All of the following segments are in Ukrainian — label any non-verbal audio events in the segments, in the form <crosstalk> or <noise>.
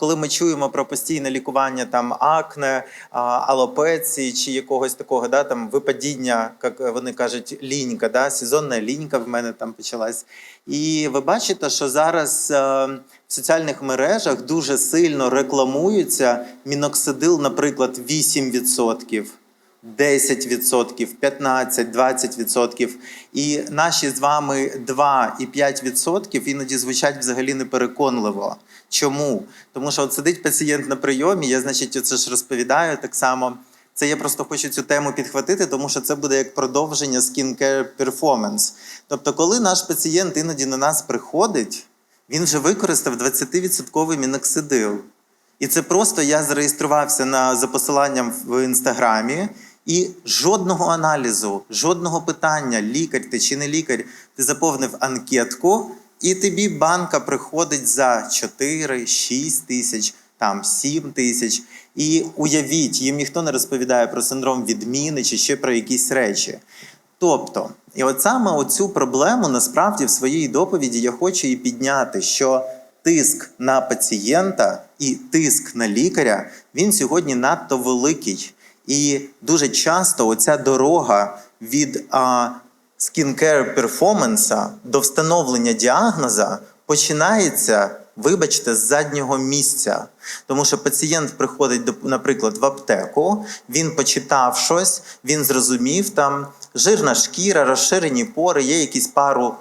коли ми чуємо про постійне лікування там акне, алопеції чи якогось такого, да, там випадіння, як вони кажуть, лінька, да, сезонна лінька в мене там почалась. І ви бачите, що зараз е, в соціальних мережах дуже сильно рекламуються міноксидил, наприклад, 8%. 10%, 15%, 20%. І наші з вами 2 і 5% іноді звучать взагалі непереконливо. Чому? Тому що от сидить пацієнт на прийомі, я, значить, оце ж розповідаю так само. Це я просто хочу цю тему підхватити, тому що це буде як продовження skincare performance. Тобто, коли наш пацієнт іноді на нас приходить, він вже використав 20% міноксидил. І це просто я зареєструвався на за посиланням в інстаграмі, і жодного аналізу, жодного питання, лікар ти чи не лікар, ти заповнив анкетку, і тобі банка приходить за 4, 6 тисяч, там 7 тисяч. І уявіть, їм ніхто не розповідає про синдром відміни чи ще про якісь речі. Тобто, і от саме оцю проблему насправді в своїй доповіді я хочу і підняти, що тиск на пацієнта і тиск на лікаря він сьогодні надто великий. І дуже часто оця дорога від skincare перформанса до встановлення діагноза починається, вибачте, з заднього місця. Тому що пацієнт приходить, до- наприклад, в аптеку, він почитав щось, він зрозумів там жирна шкіра, розширені пори, є якісь пару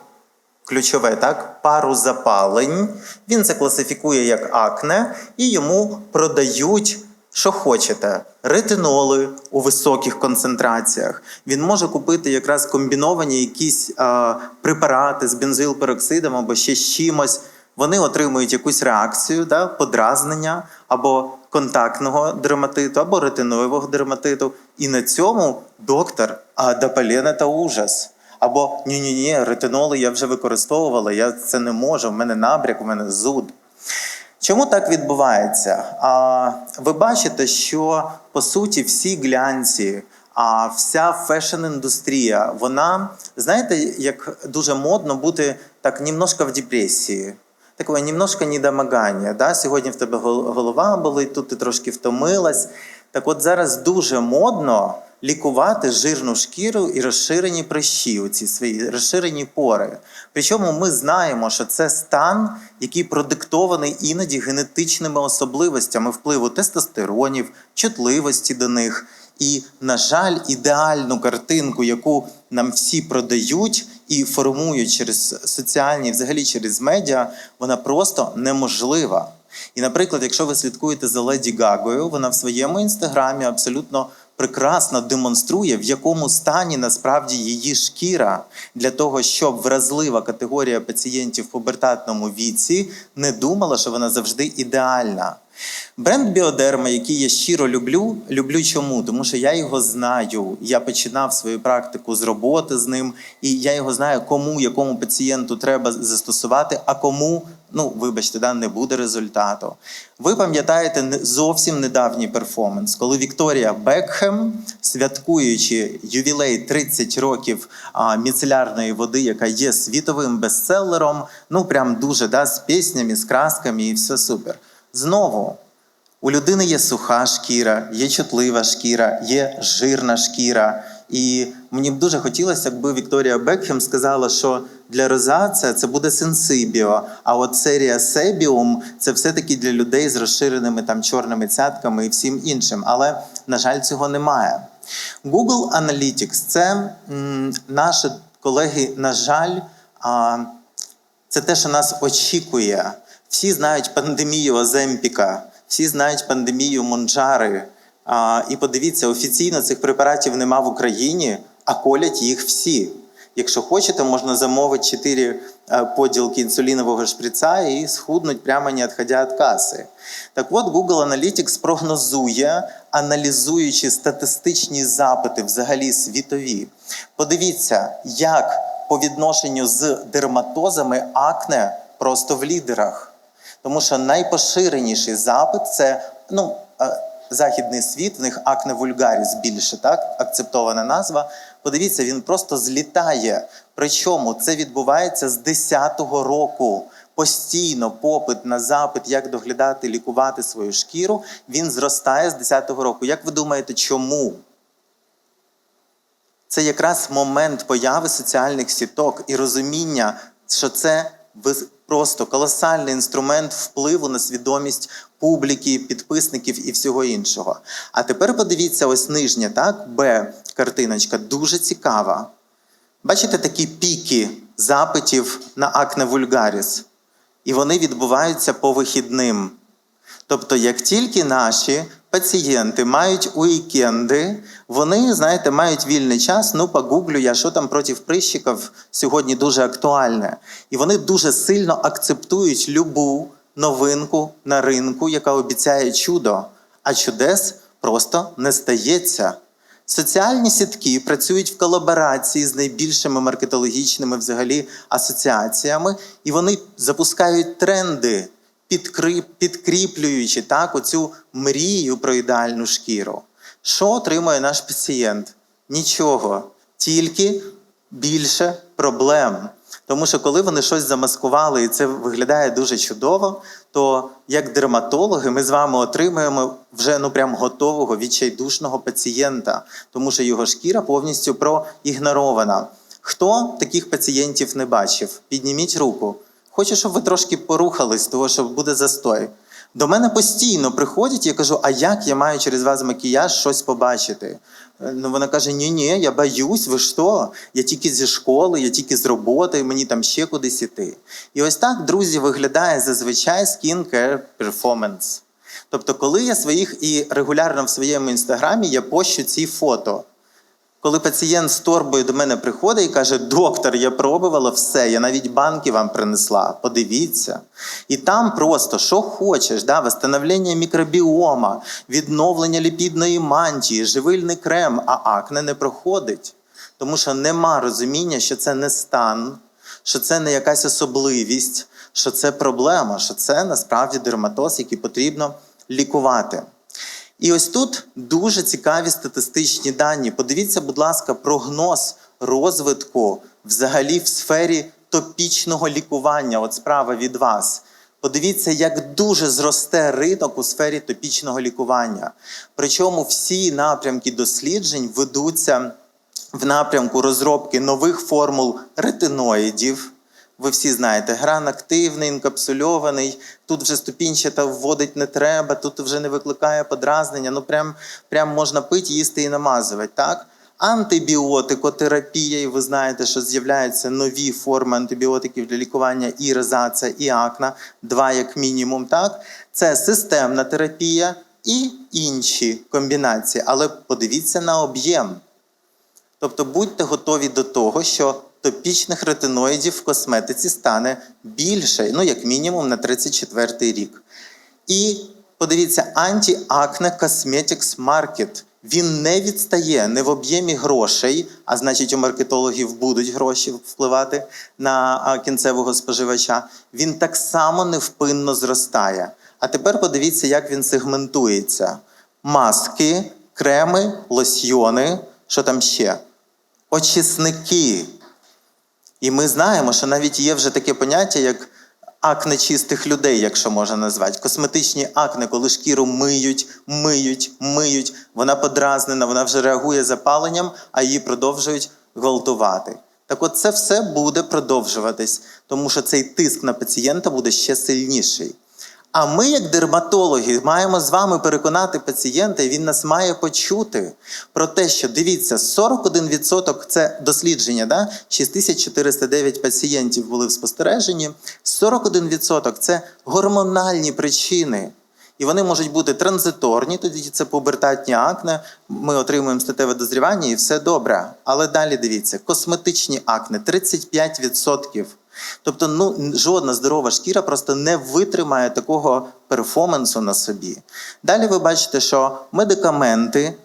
ключове, так, пару запалень. Він це класифікує як акне, і йому продають. Що хочете, ретиноли у високих концентраціях. Він може купити якраз комбіновані якісь а, препарати з бензилпероксидом або ще з чимось. Вони отримують якусь реакцію, да, подразнення або контактного дерматиту, або ретиноєвого дерматиту. І на цьому доктор, а допалена та ужас. Або ні-ні-ні, ретиноли я вже використовувала, я це не можу, в мене набряк, в мене зуд. Чому так відбувається? А, ви бачите, що по суті всі глянці, а вся фешн-індустрія, вона, знаєте, як дуже модно бути так немножко в депресії. Такое немножко недомагання. Да? Сьогодні в тебе голова болить, тут ти трошки втомилась. Так от зараз дуже модно лікувати жирну шкіру і розширені прищі, оці свої розширені пори. Причому ми знаємо, що це стан, який продиктований іноді генетичними особливостями впливу тестостеронів, чутливості до них. І, на жаль, ідеальну картинку, яку нам всі продають і формують через соціальні, взагалі через медіа, вона просто неможлива. І, наприклад, якщо ви слідкуєте за Леді Гагою, вона в своєму інстаграмі абсолютно прекрасно демонструє, в якому стані насправді її шкіра для того, щоб вразлива категорія пацієнтів в пубертатному віці не думала, що вона завжди ідеальна. Бренд Біодерма, який я щиро люблю, люблю чому? Тому що я його знаю. Я починав свою практику з роботи з ним, і я його знаю, кому якому пацієнту треба застосувати, а кому, ну вибачте, да, не буде результату. Ви пам'ятаєте зовсім недавній перформанс, коли Вікторія Бекхем, святкуючи ювілей 30 років а, міцелярної води, яка є світовим бестселером, ну прям дуже да, з піснями, з красками, і все супер. Знову у людини є суха шкіра, є чутлива шкіра, є жирна шкіра. І мені б дуже хотілося, якби Вікторія Бекхем сказала, що для розація це буде сенсибіо, а от серія Себіум це все-таки для людей з розширеними там чорними цятками і всім іншим. Але, на жаль, цього немає. Google Analytics це м, наші колеги, на жаль, а, це те, що нас очікує. Всі знають пандемію Оземпіка, всі знають пандемію Монджари. А, і подивіться, офіційно цих препаратів нема в Україні, а колять їх всі. Якщо хочете, можна замовити 4 поділки інсулінового шприца і схуднуть прямо не відходя від каси. Так от, Google Analytics прогнозує, аналізуючи статистичні запити взагалі світові. Подивіться, як по відношенню з дерматозами акне просто в лідерах. Тому що найпоширеніший запит це ну, е, західний світ, в них акне вульгаріс більше, так, акцептована назва. Подивіться, він просто злітає. Причому це відбувається з 10-го року. постійно попит на запит, як доглядати, лікувати свою шкіру, він зростає з 10-го року. Як ви думаєте, чому? Це якраз момент появи соціальних сіток і розуміння, що це просто колосальний інструмент впливу на свідомість публіки, підписників і всього іншого. А тепер подивіться, ось нижня, так, Б картиночка, дуже цікава. Бачите такі піки запитів на акне вульгаріс, і вони відбуваються по вихідним. Тобто, як тільки наші пацієнти мають уікенди, вони, знаєте, мають вільний час. Ну, погуглю я, що там проти прищиків сьогодні дуже актуальне. І вони дуже сильно акцептують любу новинку на ринку, яка обіцяє чудо, а чудес просто не стається. Соціальні сітки працюють в колаборації з найбільшими маркетологічними взагалі асоціаціями, і вони запускають тренди, підкріплюючи так оцю мрію про ідеальну шкіру. Що отримує наш пацієнт? Нічого, тільки більше проблем. Тому що коли вони щось замаскували і це виглядає дуже чудово, то як дерматологи ми з вами отримуємо вже ну прям готового відчайдушного пацієнта, тому що його шкіра повністю проігнорована. Хто таких пацієнтів не бачив? Підніміть руку. Хочу, щоб ви трошки порухались, того що буде застой. До мене постійно приходять, я кажу, а як я маю через вас макіяж щось побачити? Е, Ну, вона каже: ні, ні, я боюсь, ви що? Я тільки зі школи, я тільки з роботи, мені там ще кудись іти. І ось так, друзі, виглядає зазвичай skincare performance. Тобто, коли я своїх і регулярно в своєму інстаграмі я пощу ці фото. Коли пацієнт з торбою до мене приходить і каже: доктор, я пробувала все, я навіть банки вам принесла, подивіться. І там просто що хочеш, да, восстановлення мікробіома, відновлення ліпідної мантії, живильний крем, а акне не проходить. Тому що нема розуміння, що це не стан, що це не якась особливість, що це проблема, що це насправді дерматоз, який потрібно лікувати. І ось тут дуже цікаві статистичні дані. Подивіться, будь ласка, прогноз розвитку взагалі в сфері топічного лікування. От справа від вас. Подивіться, як дуже зросте ринок у сфері топічного лікування. Причому всі напрямки досліджень ведуться в напрямку розробки нових формул ретиноїдів. Ви всі знаєте, гран активний, інкапсульований. Тут вже ступінчата вводить не треба, тут вже не викликає подразнення. Ну прям, прям можна пити, їсти і намазувати. Так? Антибіотикотерапія, і ви знаєте, що з'являються нові форми антибіотиків для лікування і розація, і акна, два як мінімум. Так? Це системна терапія і інші комбінації. Але подивіться на об'єм. Тобто будьте готові до того, що топічних ретиноїдів в косметиці стане більше, ну як мінімум на 34 рік. І подивіться, Anti-Acne Cosmetics Market. Він не відстає не в об'ємі грошей, а значить, у маркетологів будуть гроші впливати на кінцевого споживача. Він так само невпинно зростає. А тепер подивіться, як він сегментується: маски, креми, лосьйони, що там ще? Очисники. І ми знаємо, що навіть є вже таке поняття, як акне чистих людей, якщо можна назвати. Косметичні акне, коли шкіру миють, миють, миють. Вона подразнена, вона вже реагує запаленням, а її продовжують гвалтувати. Так от це все буде продовжуватись, тому що цей тиск на пацієнта буде ще сильніший. А ми, як дерматологи, маємо з вами переконати пацієнта, і він нас має почути про те, що дивіться, 41% це дослідження, да? 6409 пацієнтів були в спостереженні. 41% це гормональні причини. І вони можуть бути транзиторні, тоді це пубертатні акне. Ми отримуємо статеве дозрівання і все добре. Але далі дивіться, косметичні акне 35%. Тобто, ну жодна здорова шкіра просто не витримає такого перформансу на собі. Далі ви бачите, що медикаменти,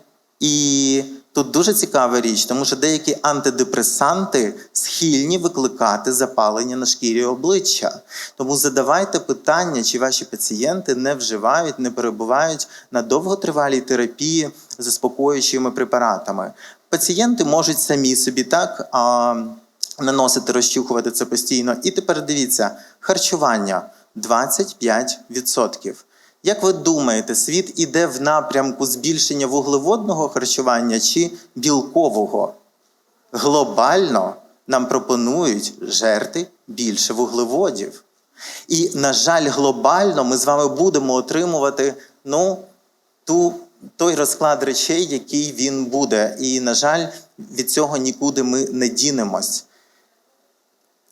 і тут дуже цікава річ, тому що деякі антидепресанти схильні викликати запалення на шкірі обличчя. Тому задавайте питання, чи ваші пацієнти не вживають, не перебувають на довготривалій терапії заспокоюючими препаратами. Пацієнти можуть самі собі так. А, наносити, розчухувати це постійно. І тепер дивіться, харчування 25%. Як ви думаєте, світ іде в напрямку збільшення вуглеводного харчування чи білкового? Глобально нам пропонують жерти більше вуглеводів. І, на жаль, глобально ми з вами будемо отримувати ну, ту, той розклад речей, який він буде. І, на жаль, від цього нікуди ми не дінемось.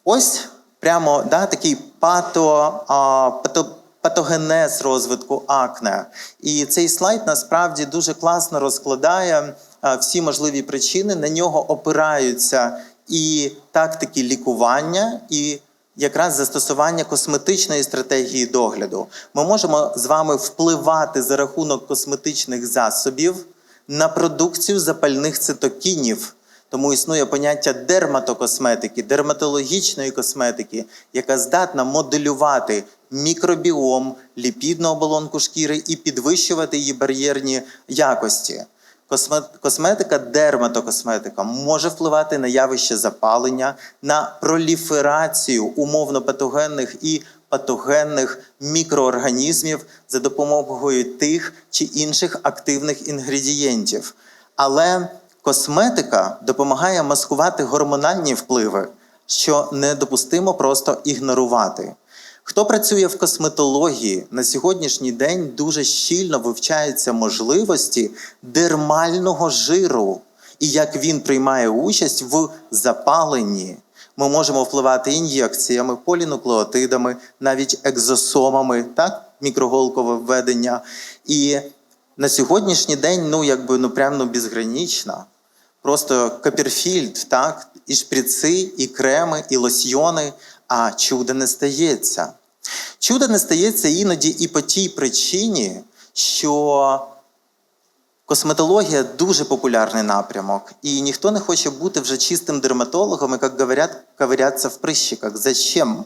Ось прямо да, такий пато, а, пато, патогенез розвитку акне. І цей слайд насправді дуже класно розкладає а, всі можливі причини. На нього опираються і тактики лікування, і якраз застосування косметичної стратегії догляду. Ми можемо з вами впливати за рахунок косметичних засобів на продукцію запальних цитокінів. Тому існує поняття дерматокосметики, дерматологічної косметики, яка здатна моделювати мікробіом, ліпідну оболонку шкіри і підвищувати її бар'єрні якості. Косме- Косметика, дерматокосметика може впливати на явище запалення, на проліферацію умовно патогенних і патогенних мікроорганізмів за допомогою тих чи інших активних інгредієнтів. Але косметика допомагає маскувати гормональні впливи, що недопустимо просто ігнорувати. Хто працює в косметології на сьогоднішній день дуже щільно вивчаються можливості дермального жиру і як він приймає участь в запаленні. Ми можемо впливати ін'єкціями, полінуклеотидами, навіть екзосомами, так, мікроголкове введення. І на сьогоднішній день, ну якби ну прям ну, безгранічно. Просто Копірфільд, так, і шприци, і креми, і лосьйони, а чуда не стається. Чуда не стається іноді і по тій причині, що косметологія дуже популярний напрямок, і ніхто не хоче бути вже чистим дерматологом, і, як говорять, ковирятися в прищиках. Зачем?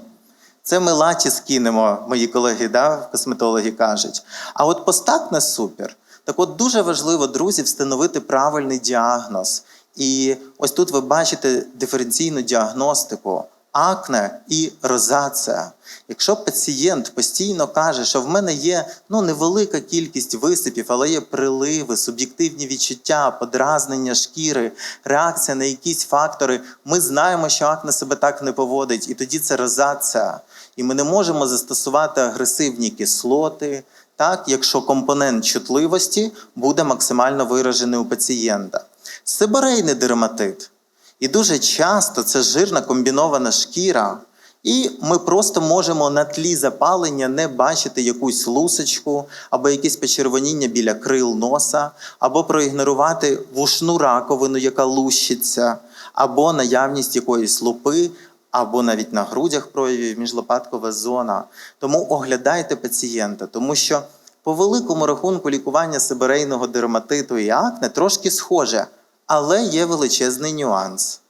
Це ми латі скинемо, мої колеги, да, косметологи кажуть. А от постак не супер. Так от дуже важливо, друзі, встановити правильний діагноз. І ось тут ви бачите диференційну діагностику. Акне і розація. Якщо пацієнт постійно каже, що в мене є ну, невелика кількість висипів, але є приливи, суб'єктивні відчуття, подразнення шкіри, реакція на якісь фактори, ми знаємо, що акне себе так не поводить, і тоді це розація. І ми не можемо застосувати агресивні кислоти, так, якщо компонент чутливості буде максимально виражений у пацієнта. Сибирейний дерматит. І дуже часто це жирна комбінована шкіра. І ми просто можемо на тлі запалення не бачити якусь лусочку, або якесь почервоніння біля крил носа, або проігнорувати вушну раковину, яка лущиться, або наявність якоїсь лупи, або навіть на грудях проявів міжлопаткова зона. Тому оглядайте пацієнта, тому що по великому рахунку лікування сибирейного дерматиту і акне трошки схоже, але є величезний нюанс.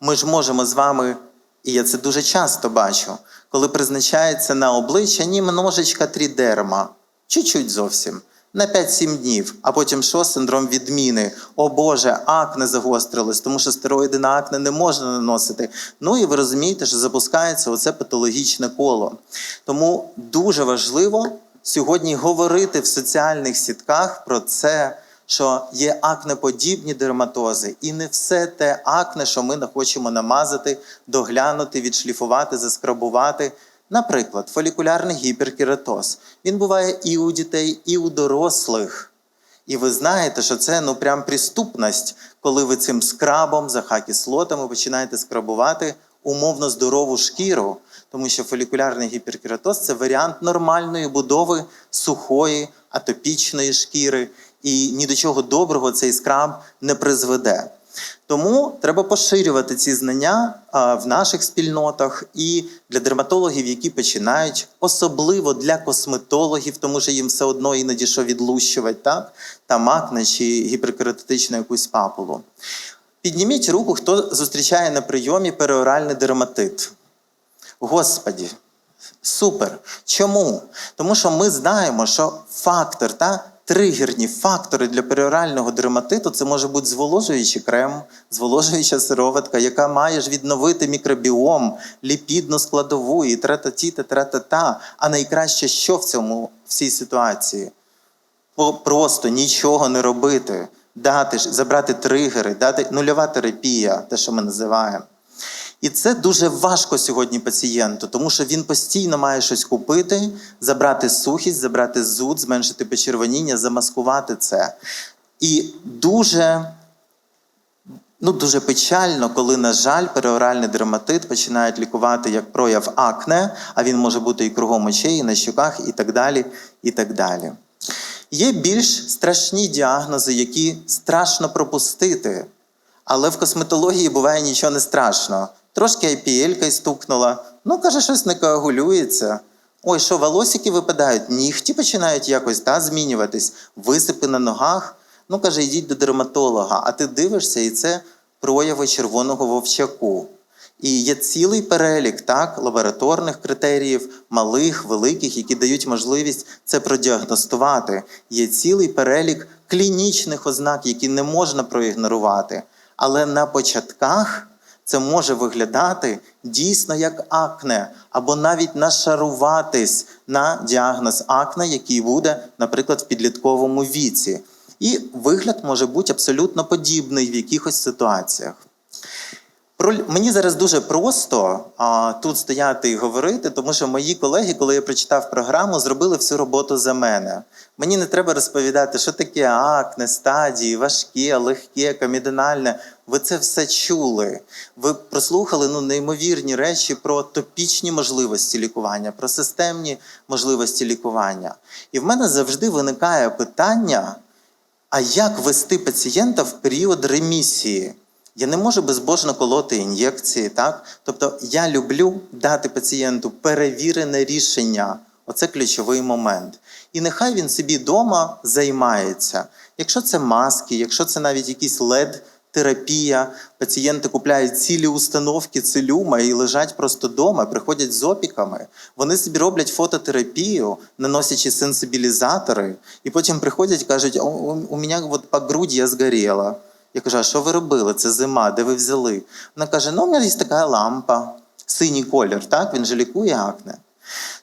Ми ж можемо з вами, і я це дуже часто бачу, коли призначається на обличчя німножечка трідерма, чуть-чуть зовсім, на 5-7 днів, а потім що синдром відміни. О Боже, акне загострилось, тому що стероїди на акне не можна наносити. Ну і ви розумієте, що запускається оце патологічне коло. Тому дуже важливо сьогодні говорити в соціальних сітках про це що є акнеподібні дерматози, і не все те акне, що ми хочемо намазати, доглянути, відшліфувати, заскрабувати. Наприклад, фолікулярний гіперкератоз. Він буває і у дітей, і у дорослих. І ви знаєте, що це ну прям приступність, коли ви цим скрабом, захакіслотами починаєте скрабувати умовно здорову шкіру, тому що фолікулярний гіперкератоз це варіант нормальної будови сухої, атопічної шкіри, і ні до чого доброго цей скраб не призведе. Тому треба поширювати ці знання в наших спільнотах і для дерматологів, які починають, особливо для косметологів, тому що їм все одно іноді що відлущувати, так? Там акне чи гіперкератитичну якусь папулу. Підніміть руку, хто зустрічає на прийомі переоральний дерматит. Господі, супер. Чому? Тому що ми знаємо, що фактор та тригерні фактори для періорального дерматиту це може бути зволожуючий крем, зволожуюча сироватка, яка має ж відновити мікробіом, ліпідну складову і тра-та-ті, та. А найкраще, що в цьому в цій ситуації? Просто нічого не робити, дати ж- забрати тригери, дати нульова терапія, те, що ми називаємо. І це дуже важко сьогодні пацієнту, тому що він постійно має щось купити, забрати сухість, забрати зуд, зменшити почервоніння, замаскувати це. І дуже, ну, дуже печально, коли, на жаль, переоральний дерматит починають лікувати як прояв акне, а він може бути і кругом очей, і на щоках, і так далі. І так далі. Є більш страшні діагнози, які страшно пропустити. Але в косметології буває нічого не страшно. Трошки IPL стукнула, ну каже, щось не коагулюється. Ой, що волосики випадають, нігті починають якось та, змінюватись, висипи на ногах. Ну, каже, йдіть до дерматолога, а ти дивишся, і це прояви червоного вовчаку. І є цілий перелік так, лабораторних критеріїв, малих, великих, які дають можливість це продіагностувати. Є цілий перелік клінічних ознак, які не можна проігнорувати. Але на початках це може виглядати дійсно як акне, або навіть нашаруватись на діагноз акне, який буде, наприклад, в підлітковому віці. І вигляд може бути абсолютно подібний в якихось ситуаціях. Мені зараз дуже просто а, тут стояти і говорити, тому що мої колеги, коли я прочитав програму, зробили всю роботу за мене. Мені не треба розповідати, що таке акне, стадії, важке, легке, камідинальне. Ви це все чули. Ви прослухали ну, неймовірні речі про топічні можливості лікування, про системні можливості лікування. І в мене завжди виникає питання: а як вести пацієнта в період ремісії? Я не можу безбожно колоти ін'єкції, так? Тобто я люблю дати пацієнту перевірене рішення. Оце ключовий момент. І нехай він собі вдома займається. Якщо це маски, якщо це навіть якісь led терапія, пацієнти купляють цілі установки целюма і лежать просто вдома, приходять з опіками. Вони собі роблять фототерапію, наносячи сенсибілізатори, і потім приходять і кажуть: у, у мене от по грудь я згоріла. Я кажу, а що ви робили? Це зима, де ви взяли? Вона каже: ну, у мене є така лампа, синій колір, так? Він же лікує акне.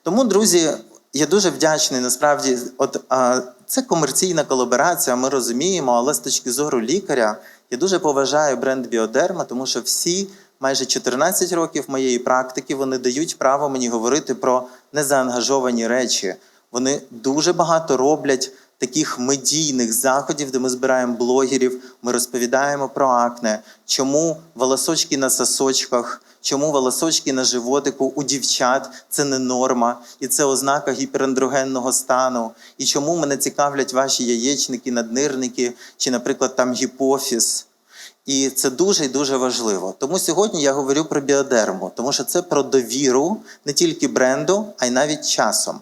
Тому, друзі, я дуже вдячний. Насправді, от а, це комерційна колаборація, ми розуміємо, але з точки зору лікаря я дуже поважаю бренд Біодерма, тому що всі майже 14 років моєї практики вони дають право мені говорити про незаангажовані речі. Вони дуже багато роблять таких медійних заходів, де ми збираємо блогерів, ми розповідаємо про акне, чому волосочки на сосочках, чому волосочки на животику у дівчат це не норма, і це ознака гіперандрогенного стану. І чому мене цікавлять ваші яєчники, наднирники, чи, наприклад, там гіпофіз. І це дуже і дуже важливо. Тому сьогодні я говорю про біодерму, тому що це про довіру не тільки бренду, а й навіть часом.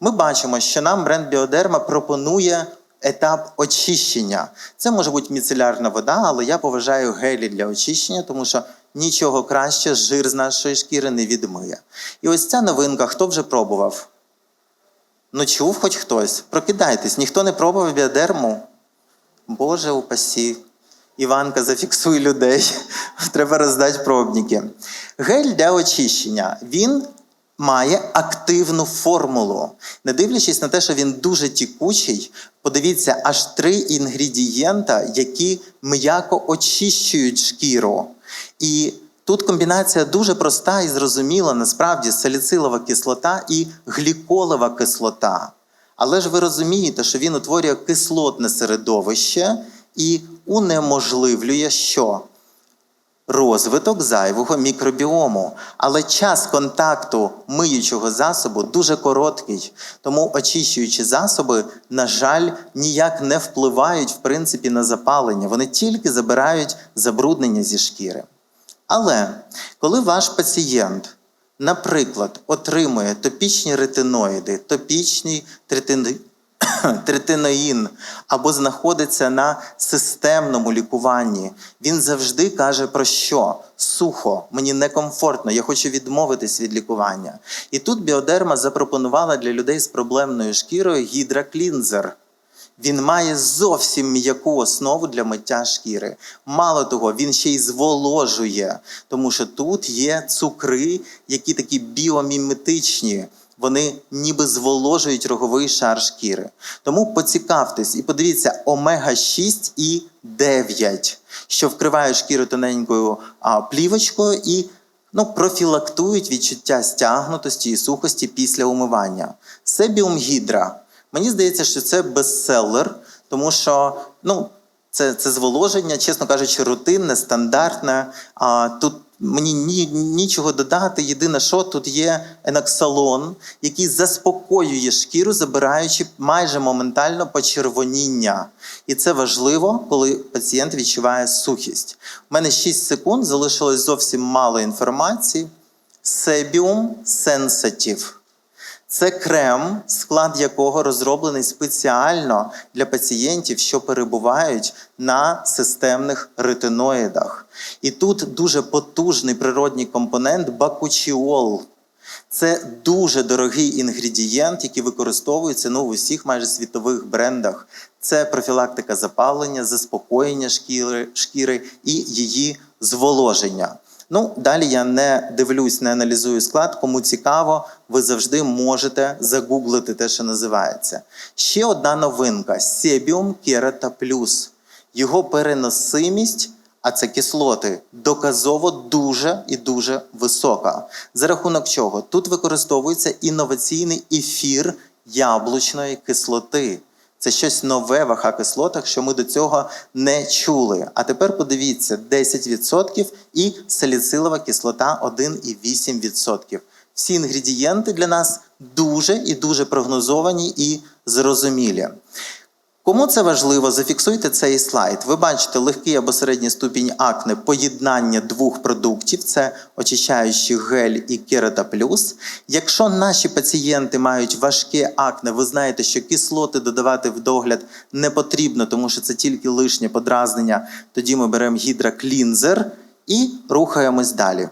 Ми бачимо, що нам бренд Біодерма пропонує етап очищення. Це може бути міцелярна вода, але я поважаю гелі для очищення, тому що нічого краще жир з нашої шкіри не відмиє. І ось ця новинка, хто вже пробував? Ну, чув хоч хтось. Прокидайтесь, ніхто не пробував біодерму. Боже упасі. Іванка, зафіксуй людей. <laughs> Треба роздати пробники. Гель для очищення. Він має активну формулу. Не дивлячись на те, що він дуже тікучий, подивіться, аж три інгредієнта, які м'яко очищують шкіру. І тут комбінація дуже проста і зрозуміла, насправді, саліцилова кислота і гліколова кислота. Але ж ви розумієте, що він утворює кислотне середовище і унеможливлює що? Розвиток зайвого мікробіому. Але час контакту миючого засобу дуже короткий. Тому очищуючі засоби, на жаль, ніяк не впливають в принципі на запалення. Вони тільки забирають забруднення зі шкіри. Але коли ваш пацієнт, наприклад, отримує топічні ретиноїди, топічний третин- <coughs> третиноїн або знаходиться на системному лікуванні, він завжди каже про що? Сухо, мені некомфортно, я хочу відмовитись від лікування. І тут біодерма запропонувала для людей з проблемною шкірою гідраклінзер. Він має зовсім м'яку основу для миття шкіри. Мало того, він ще й зволожує, тому що тут є цукри, які такі біоміметичні. Вони ніби зволожують роговий шар шкіри. Тому поцікавтесь і подивіться омега 6 і 9, що вкриває шкіру тоненькою плівочкою і ну, профілактують відчуття стягнутості і сухості після умивання. Себіум гідра. Мені здається, що це бестселер, тому що ну, це, це зволоження, чесно кажучи, рутинне, стандартне. А тут мені ні, нічого додати. Єдине, що тут є еноксалон, який заспокоює шкіру, забираючи майже моментально почервоніння. І це важливо, коли пацієнт відчуває сухість. У мене 6 секунд, залишилось зовсім мало інформації. Себіум Sensitive. Це крем, склад якого розроблений спеціально для пацієнтів, що перебувають на системних ретиноїдах. І тут дуже потужний природній компонент бакучіол. Це дуже дорогий інгредієнт, який використовується ну, в усіх майже світових брендах. Це профілактика запалення, заспокоєння шкіри, шкіри і її зволоження. Ну, далі я не дивлюсь, не аналізую склад. Кому цікаво, ви завжди можете загуглити те, що називається. Ще одна новинка: Себіум Керата Плюс. Його переносимість, а це кислоти, доказово дуже і дуже висока. За рахунок чого? Тут використовується інноваційний ефір яблучної кислоти. Це щось нове в АХ-кислотах, що ми до цього не чули. А тепер подивіться: 10% і саліцилова кислота 1,8%. Всі інгредієнти для нас дуже і дуже прогнозовані і зрозумілі. Кому це важливо, зафіксуйте цей слайд. Ви бачите легкий або середній ступінь акне поєднання двох продуктів: це очищаючий гель і керата плюс. Якщо наші пацієнти мають важке акне, ви знаєте, що кислоти додавати в догляд не потрібно, тому що це тільки лишнє подразнення. Тоді ми беремо гідроклінзер і рухаємось далі.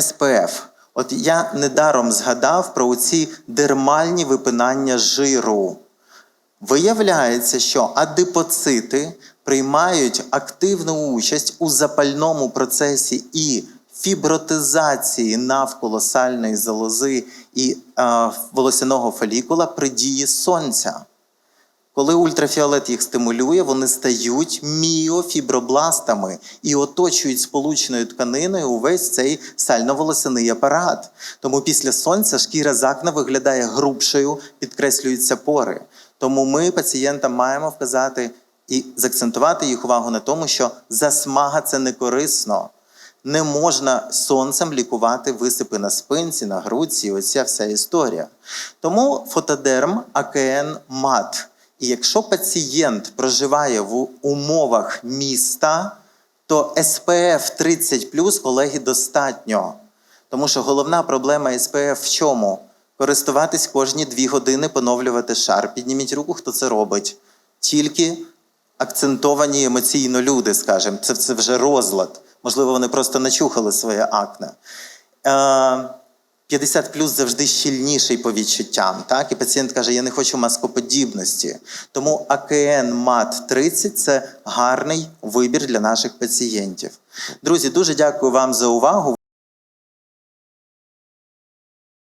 СПФ. От я недаром згадав про ці дермальні випинання жиру. Виявляється, що адипоцити приймають активну участь у запальному процесі і фібротизації навколо сальної залози і е, волосяного фолікула при дії сонця. Коли ультрафіолет їх стимулює, вони стають міофібробластами і оточують сполучною тканиною увесь цей сально-волосяний апарат. Тому після сонця шкіра з акне виглядає грубшою, підкреслюються пори. Тому ми пацієнтам маємо вказати і закцентувати їх увагу на тому, що засмага це не корисно. Не можна сонцем лікувати висипи на спинці, на грудці, оця вся історія. Тому фотодерм АКН МАТ. І якщо пацієнт проживає в умовах міста, то SPF 30 колеги достатньо. Тому що головна проблема SPF в чому? Користуватись кожні дві години, поновлювати шар. Підніміть руку, хто це робить. Тільки акцентовані емоційно люди, скажімо, це, це вже розлад. Можливо, вони просто начухали своє акне. Е, 50 плюс завжди щільніший по відчуттям. Так? І пацієнт каже, я не хочу маскоподібності. Тому АКН МАТ 30 це гарний вибір для наших пацієнтів. Друзі, дуже дякую вам за увагу.